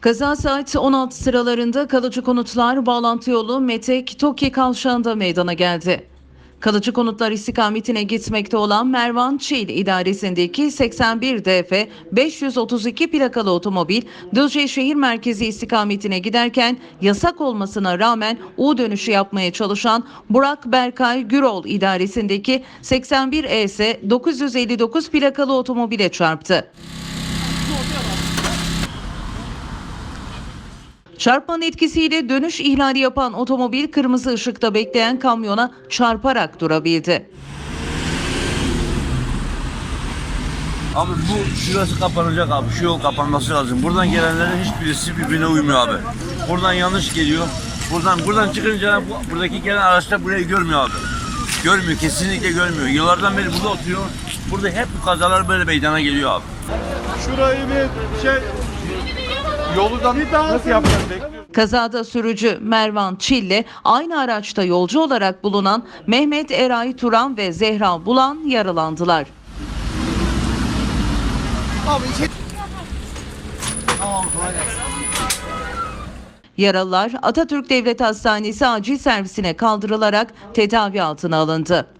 Kaza saat 16 sıralarında kalıcı konutlar bağlantı yolu Metek Toki kavşağında meydana geldi. Kalıcı konutlar istikametine gitmekte olan Mervan Çil idaresindeki 81 DF 532 plakalı otomobil Düzce şehir merkezi istikametine giderken yasak olmasına rağmen U dönüşü yapmaya çalışan Burak Berkay Gürol idaresindeki 81 ES 959 plakalı otomobile çarptı. Çarpmanın etkisiyle dönüş ihlali yapan otomobil kırmızı ışıkta bekleyen kamyona çarparak durabildi. Abi bu şurası kapanacak abi. Şu yol kapanması lazım. Buradan gelenlerin hiçbirisi birbirine uymuyor abi. Buradan yanlış geliyor. Buradan buradan çıkınca bu- buradaki gelen araçlar burayı görmüyor abi. Görmüyor, kesinlikle görmüyor. Yıllardan beri burada oturuyor. Burada hep bu kazalar böyle meydana geliyor abi. Şurayı bir şey yolu da nasıl yapacağız bekliyoruz. Kazada sürücü Mervan Çille aynı araçta yolcu olarak bulunan Mehmet Eray Turan ve Zehra Bulan yaralandılar. Yaralılar Atatürk Devlet Hastanesi acil servisine kaldırılarak tedavi altına alındı.